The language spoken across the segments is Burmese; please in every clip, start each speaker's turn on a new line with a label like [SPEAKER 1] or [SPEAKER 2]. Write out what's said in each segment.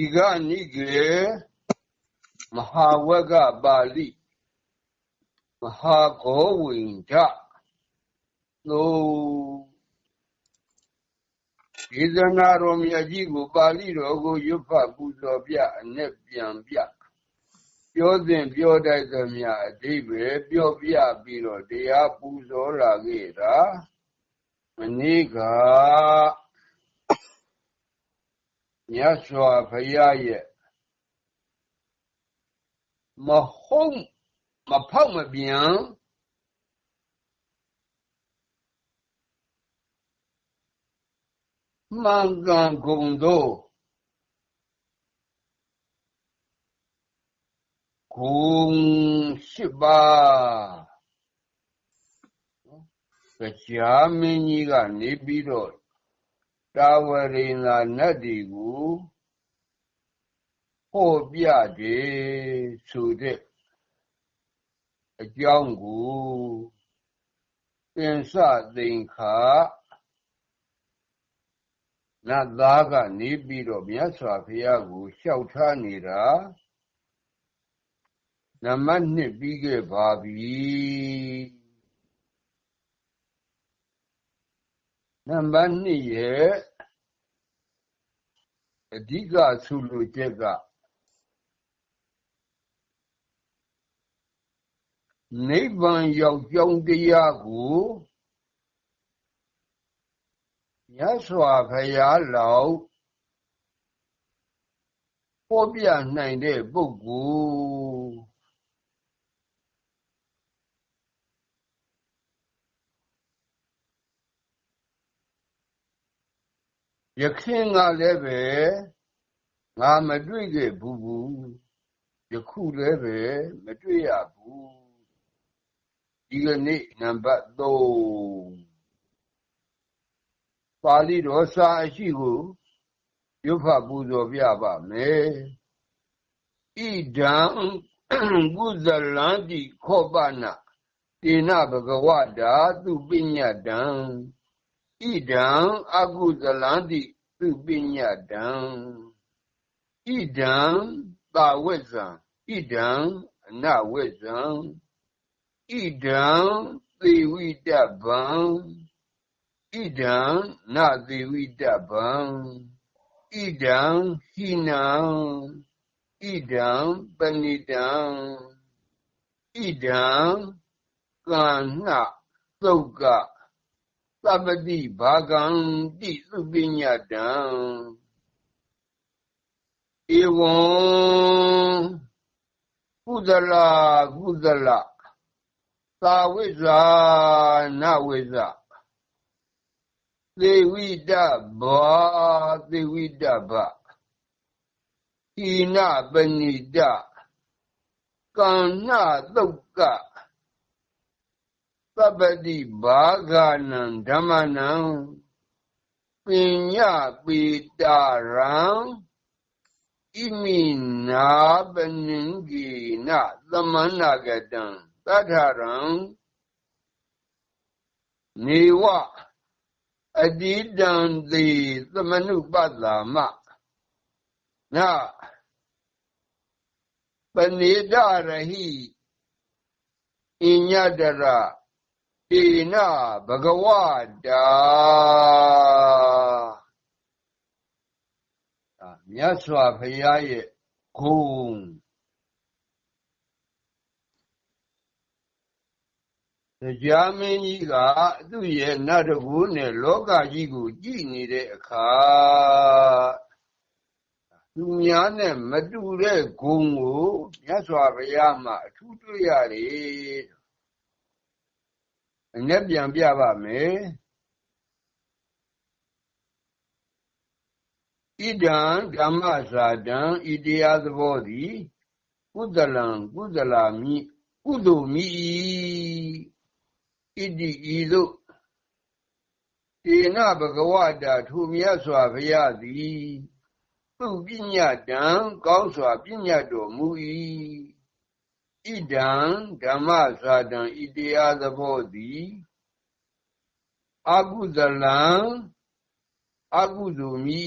[SPEAKER 1] ဤကနိကေမဟာဝကပါဠိမဟာကောဝိန္ဒသို့ဒေသနာတော်မြတ်ကြီးကိုပါဠိတော်ကိုရွတ်ဖတ်ပူဇော်ပြအ내ပြန်ပြပြောစဉ်ပြောတတ်သမျှအဓိပ္ပာယ်ပြောပြပြီးတော့တရားပူဇော်လာခဲ့တာမနေ့က မြတ်စွာဘုရားရဲ့မဟုတ်မဖောက်မပြန်မှ တော့တာဝရိန္ဒာနတ်ဒီကိုဟောပြတယ်ဆိုတဲ့အကြောင်းကိုသင်္စသိင်္ခာနတ်သားကနေပြီးတော့မြတ်စွာဘုရားကိုလျှောက်ထားနေတာနံပါတ်1ပြီးခဲ့ပါပြီ နံပါတ်2ရဲ့အဓိကဆုလို့ချက်ကနိဗ္ဗာန်ရောက်ကြောင်းတရားကိုမြတ်စွာဘုရားလောက်ပေါ်ပြနိုင်တဲ့ပုဂ္ဂိုလ် ယခင်ကလည်းပဲငါမတွေ့ခဲ့ဘူးဘူးယခုလည်းပဲမတွေ့ရဘူးဒီကနေ့နံပါတ်3ပါဠိတော်စာအရှိကိုရုပ်ဖတ်ပူဇော်ပြပါမယ်ဣဒံကုသလံတိခောပနတေနဘဂဝတာသူပညတံ ဣဒံအကုသလံတိသူပညတံဣဒံသာဝိဇံဣဒံအနဝိဇံဣဒံသေဝိတဗံဣဒံနသေဝိတဗံဣဒံဟိနံဣဒံပဏိတံဣဒံကာဏသုတ်က သဗ္ဗတိဘာကံတိသုပညတံဧဝံကုသလကုသလသာဝိဇာနဝိဇာသေဝိတဘာသေဝိတဗဣနပဏိတကံဏသုတ်က သဗ္ဗတိဘာဂနံဓမ္မနံပညာပိတာရံဣမိနာပနင်္ဂိနသမန္နာကတံသတ္ထရံနေဝအတိတံတိသမနုပတ္တာမနပဏိဒရဟိအညတရ တေနဘဂဝတာမြတ်စွာဘုရားရဲ့ဂုဏ်တရားမင်းကြီးကသူ့ရဲ့နတ်တကူနဲ့လောကကြီးကိုကြည့်နေတဲ့အခါသူများနဲ့မတူတဲ့ဂုဏ်ကိုမြတ်စွာဘုရားမှာအထူးတွေ့ရတယ် အ내ပြန်ပြပါမယ်ဣဒံဓမ္မစာတံဣတရားသဘောသည်ကုသလံကုသလာမိကုသိုလ်မိဣတိဤသို့တေနဘဂဝတာထူမြတ်စွာဘုရားသည်သူပညာတံကောင်းစွာပညာတော်မူ၏ ဣဒံဓမ္မသာတံဣတရားသဘောသည်အကုသလံအကုသိုလ်မိ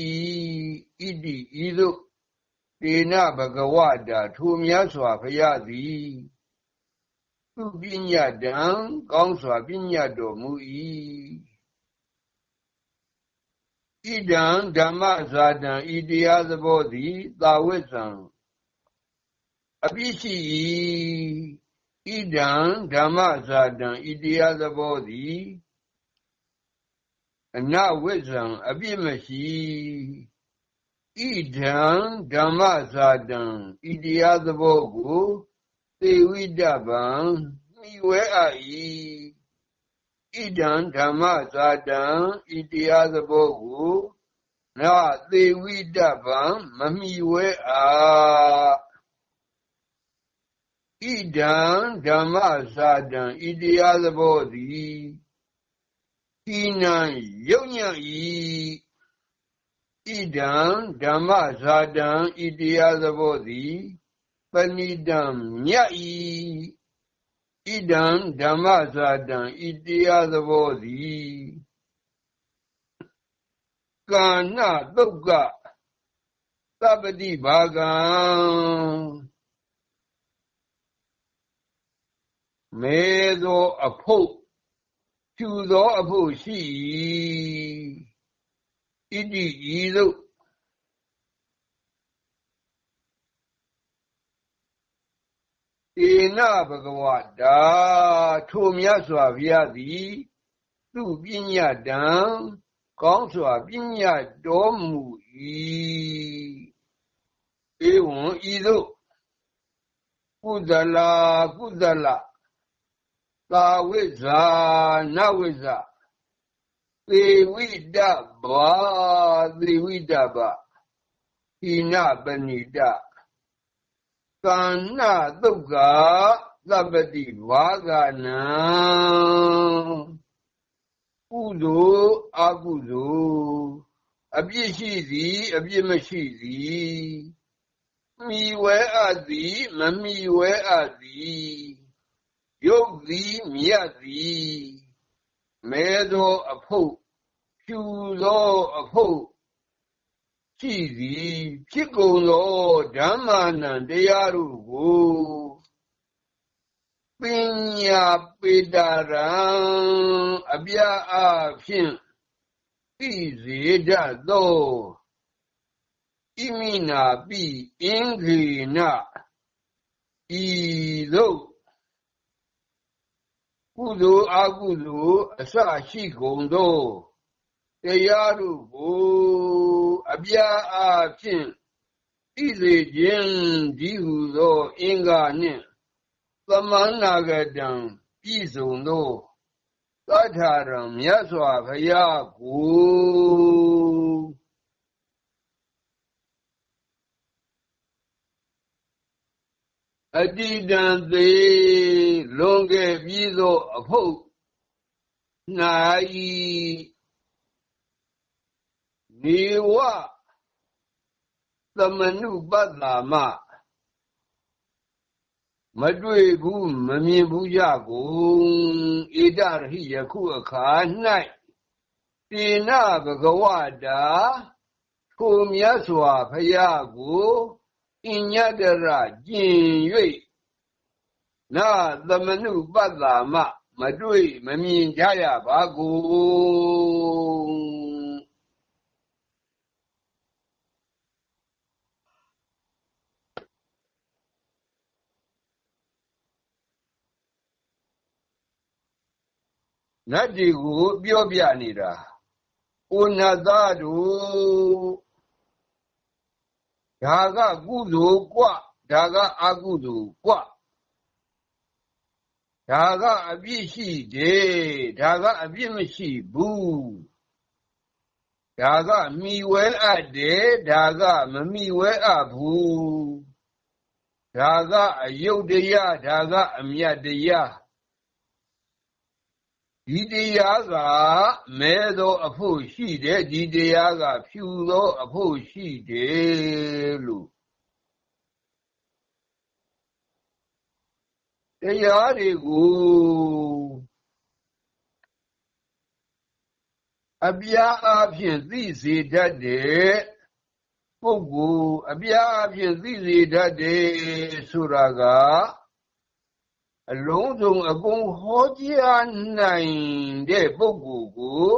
[SPEAKER 1] ဣတိဤသို့တေနဘဂဝတာထိုမြတ်စွာဘုရားသည်သူပညာတံကောင်းစွာပညာတော်မူ၏ဣဒံဓမ္မဇာတံဤတရားသဘောသည်သာဝိဇံ အပိရှိ၏ဣဒံဓမ္မဇာတံဤတရားသဘောသည်အနဝိဇံအပြစ်မရှိဣဒံဓမ္မဇာတံဤတရားသဘောကိုသေဝိတဗံမိဝဲအ၏ဣဒံဓမ္မဇာတံဤတရားသဘောကိုနာသေဝိတဗံမမိဝဲအား ဣဒံဓမ္မဇာတံဤတရားသဘောသည်ဤနံယုံညံ့၏ဣဒံဓမ္မဇာတံဤတရားသဘောသည်ပဏိတံမြတ်၏ဣဒံဓမ္မဇာတံဤတရားသဘောသည်ကာဏတုတ်ကသဗ္ဗတိဘာကံ မေသောအဖို့ကျူသောအဖို့ရှိဣတိဤသို့ဧနဘဂဝတာထိုမြတ်စွာဘုရားသည် သူပညာတံကောင်းစွာပညာတော်မူ၏ဧဝံဤသို့ကုသလာကုသလ သာဝိဇာနဝိဇာသေဝိတဘာသေဝိတဘဟိနပဏိတကန္နသုတ်ကသဗ္ဗတိဘာဂနံကုသိုလ်အကုသိုလ်အပြစ်ရှိသည်အပြစ်မရှိသည်မိဝဲအပ်သည်မမိဝဲအပ်သည် ယုတ်သည်မြတ်သည်မဲသောအဖို့ဖြူသောအဖို့ရှိသည်ဖြစ်ကုန်သောဓမ္မနံတရားတို့ကိုပညာပေတာရံအပြအဖြင့်သိစေတတ်သောဣမိနာပိအင်္ဂေနဤသို့ ကုသိုလ်အကုသိုလ်အစရှိကုန်သောတရားတို့ကိုအပြအဖြင့်သိစေခြင်းဒီဟုသောအင်္ဂါနှင့်သမန္နာကတံပြည့်စုံသောသတ္ထာရံမြတ်စွာဘုရားကို အတိတံသေးလွန်ခဲ့ပြီးသောအဖို့၌နေဝသမနုပတ္တာမမတွေ့ဘူးမမြင်ဘူးကြကုန်ဣဒရဟိယခုအခါ၌တေနဘဂဝတာထိုမြတ်စွာဘုရားကို အညတရကျင်၍နာသမနုပတ္တာမမတွေ့မမြင်ကြရပါကုန်နတ်တွေကိုပြောပြနေတာဩနတ်သားတို့ ဒါကကုသိုလ်กว่าဒါကအကုသိုလ်กว่าဒါကအပြစ်ရှိတယ်ဒါကအပြစ်မရှိဘူးဒါကမိဝဲအပ်တယ်ဒါကမမိဝဲအပ်ဘူးဒါကအယုတ်တရားဒါကအမြတ်တရား ဒီတရားကမဲသောအဖို့ရှိတယ်ဒီတရားကဖြူသောအဖို့ရှိတယ်လို့တရားတွေကိုအပြားအဖြင့်သိစေတတ်တယ်ပုဂ္ဂိုလ်အပြားအဖြစ်သိစေတတ်တယ်ဆိုတာက အလုံးစုံအကုန်ဟောကြားနိုင်တဲ့ပုဂ္ဂိုလ်ကို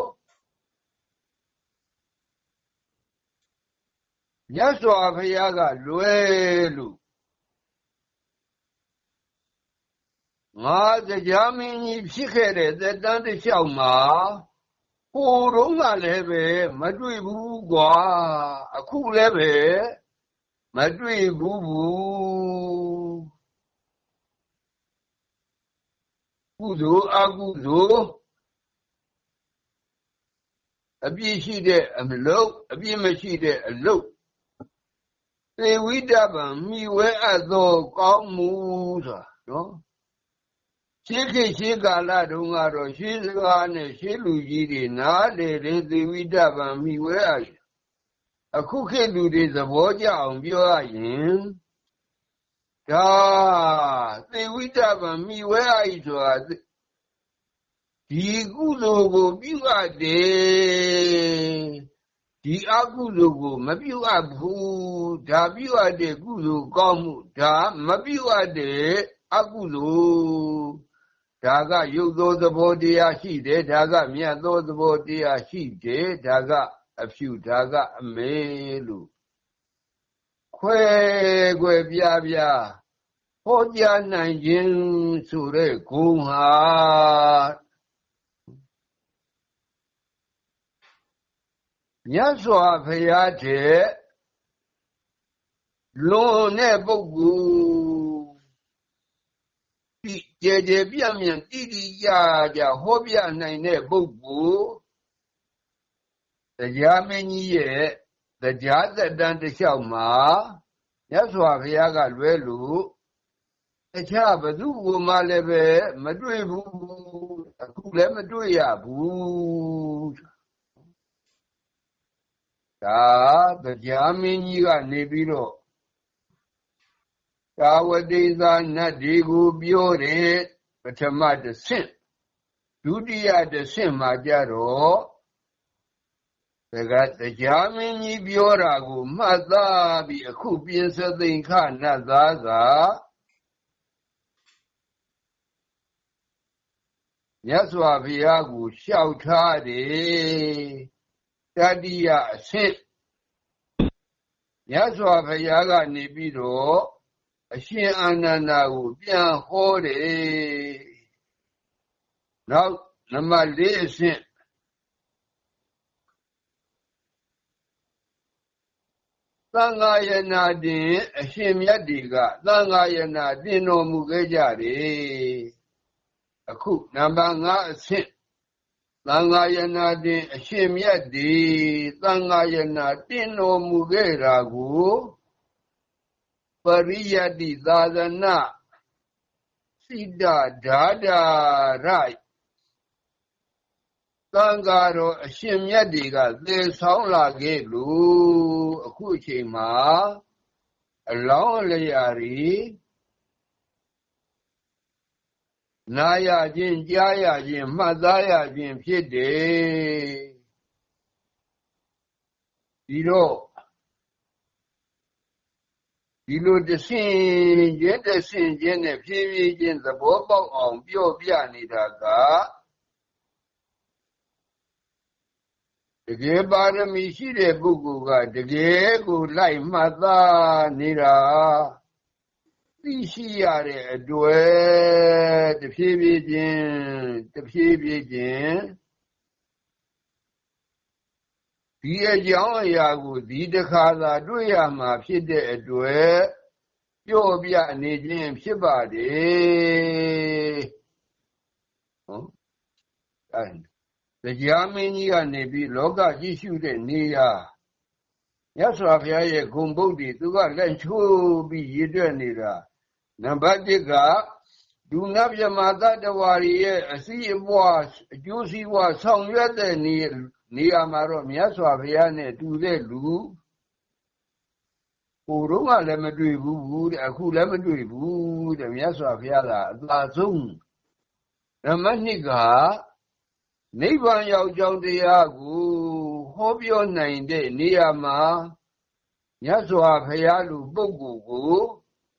[SPEAKER 1] မြတ်စွာဘုရားကလွယ်လို့ငါတရားမင်းကြီးဖြစ်ခဲ့တဲ့သက်တမ်းတစ်လျှောက်မှာဟိုတော့ကလည်းပဲမတွေ့ဘူးကွာအခုလည်းပဲမတွေ့ဘူးဘူး ကုသိုလ်အကုသိုလ်အပြည့်ရှိတဲ့အလုပ်အပြည့်မရှိတဲ့အလုပ်သေဝိတ္တဗံမိဝဲအပ်သောကောင်းမှုဆိုတာနော်ရှေးခေတ်ရှေးကာလတုန်းကတော့ရှေးစကားနဲ့ရှေးလူကြီးတွေနားလေလေသေဝိတ္တဗံမိဝဲအပ်အခုခေတ်လူတွေသဘောကျအောင်ပြောရရင် ဒါသေဝိတ္တဗံမိဝဲအပ်ဆိုတာဒီကုသိုလ်ကိုပြုအပ်တယ်ဒီအကုသိုလ်ကိုမပြုအပ်ဘူးဒါပြုအပ်တဲ့ကုသိုလ်ကောင်းမှုဒါမပြုအပ်တဲ့အကုသိုလ်ဒါကရုပ်သောသဘောတရားရှိတယ်ဒါကမြတ်သောသဘောတရားရှိတယ်ဒါကအဖြူဒါကအမေလို့ ခွဲခွဲပြားပြားဟောကြားနိုင်ခြင်းဆိုတဲ့ဂုဏ်ဟာမြတ်စွာဘုရားတဲ့လွန်တဲ့ပုဂ္ဂိုလ်ဒီကြဲကြဲပြန့်ပြန့်တိတိကျကျဟောပြနိုင်တဲ့ပုဂ္ဂိုလ်တရားမင်းကြီးရဲ့ တရားသက်တမ်းတစ်လျှောက်မှာမြတ်စွာဘုရားကလွဲလို့တခြားဘသူ့ကိုမှလည်းပဲမတွေ့ဘူးအခုလည်းမတွေ့ရဘူးဒါတရားမင်းကြီးကနေပြီးတော့ကာဝတိသာနတ်ဒီကိုပြောတယ်ပထမတစ်ဆင့်ဒုတိယတစ်ဆင့်မှာကြတော့ ဒါကတရားမင်းကြီးပြောတာကိုမှတ်သားပြီးအခုပြင်စသိင်္ခနတ်သားကမြတ်စွာဘုရားကိုလျှောက်ထားတယ်တတိယအဆင့်မြတ်စွာဘုရားကနေပြီးတော့အရှင်အာနန္ဒာကိုပြန်ဟောတယ်နောက်နံပါတ်၄အဆင့် သံဃာယနာတင်အရှင်မြတ်တွေကသံဃာယနာတင်တော်မူခဲ့ကြတယ်အခုနံပါတ်5အဆင့်သံဃာယနာတင်အရှင်မြတ်ဒီသံဃာယနာတင်တော်မူခဲ့တာကိုပရိယတ္တိသာသနာစိတ္တဓာတာရသံဃာတော်အရှင်မြတ်တွေကသေဆောင်လာခဲ့လို့ အခုအချိန်မှာ အလောင်းလျာရီနာရခြင်းကြားရခြင်းမှတ်သားရခြင်းဖြစ်တယ်ဒီတော့ဒီလိုတဆင်ချင်းတဆင်ချင်းနဲ့ဖြည်းဖြည်းချင်းသဘောပေါက်အောင်ပြောပြနေတာက တကယ်ပါရမီရှိတဲ့ပုဂ္ဂိုလ်ကတကယ်ကိုလိုက်မှတ်သားနေတာသိရှိရတဲ့အတွက်တဖြည်းဖြည်းချင်းတဖြည်းဖြည်းချင်းဒီအကြောင်းအရာကိုဒီတစ်ခါသာတွေ့ရမှာဖြစ်တဲ့အတွက်ပြောပြနေခြင်းဖြစ်ပါတယ်ဟုတ်အဲ တရားမင်းကြီးကနေပြီးလောကကြည့်ရှုတဲ့နေရာမြတ်စွာဘုရားရဲ့ဂုံပုဒ်တွေသူကလက်ချိုးပြီးရည်တွက်နေတာနံပါတ်1ကဒုနဗျမတတဝါရီရဲ့အစည်းအပွားအကျိုးစီးပွားဆောင်ရွက်တဲ့နေနေရာမှာတော့မြတ်စွာဘုရားနဲ့တူတဲ့လူဟိုတော့ကလည်းမတွေ့ဘူးတဲ့အခုလည်းမတွေ့ဘူးတဲ့မြတ်စွာဘုရားကအသာဆုံးဓမ္မနှစ်က နိဗ္ဗာန်ရောက်ကြောင်းတရားကိုဟောပြောနိုင်တဲ့နေရာမှာ မြတ်စွာဘုရားလူပုဂ္ဂိုလ်ကို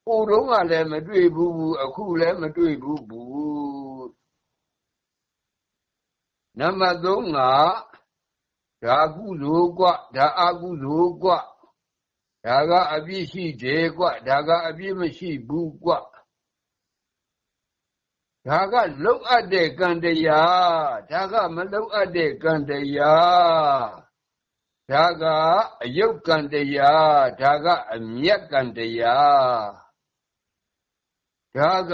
[SPEAKER 1] ဟိုတုန်းကလည်းမတွေ့ဘူးအခုလည်းမတွေ့ဘူးဘူးနံပါတ်3ကဒါကုသိုလ်กว่าဒါအကုသိုလ်กว่าဒါကအပြစ်ရှိတယ်กว่าဒါကအပြစ်မရှိဘူးกว่า ဒါကလုံအပ်တဲ့ကံတရားဒါကမလုံအပ်တဲ့ကံတရားဒါကအယုတ်ကံတရားဒါကအမျက်ကံတရားဒါက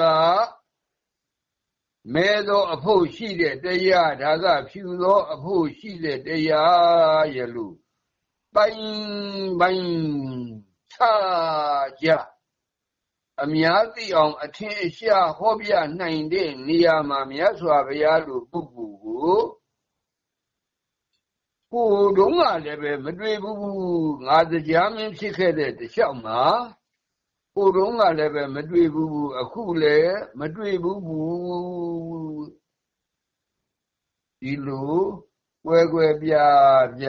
[SPEAKER 1] မဲသောအဖို့ရှိတဲ့တရားဒါကဖြူသောအဖို့ရှိတဲ့တရားရဲ့လို့ပိုင်းပိုင်းခြားကြ အများသိအောင် အထင်အရှားဟောပြနိုင်တဲ့နေရာမှာမြတ်စွာဘုရားလိုပုဂ္ဂိုလ်ကိုကိုယ်တုံးကလည်းပဲမတွေ့ဘူးငါတရားမင်းဖြစ်ခဲ့တဲ့တခြားမှာကိုယ်တုံးကလည်းပဲမတွေ့ဘူးအခုလည်းမတွေ့ဘူးဒီလိုကွယ်ကွယ်ပြပြ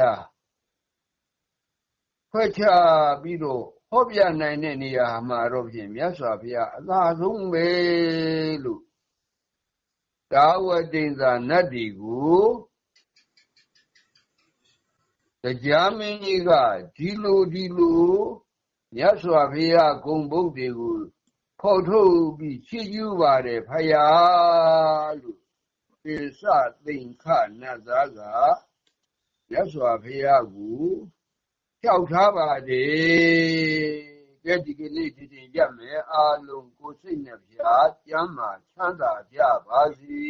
[SPEAKER 1] ခွဲခြားပြီးတော့ဟော ပြနိုင်တဲ့နေရာမှာတော့ဖြင့်မြတ်စွာဘုရားအသာဆုံးပဲလို့တာဝတိန်သာနတ်ဒီကိုတရားမင်းကြီးကဒီလိုဒီလိုမြတ်စွာဘုရားဂုံဘုတ်တွေကိုဖော်ထုတ်ပြီးချီးကျူးပါတယ်ဖယားလို့ပိစသိင်္ခနတ်သားကမြတ်စွာဘုရားကို ဖြောက်ထားပါတယ်ကဲဒီကနေ့ဒီတင်ရမယ်အာလုံးကိုစိတ်နဲ့ဖြာကျမ်းမာချမ်းသာကြပါစေ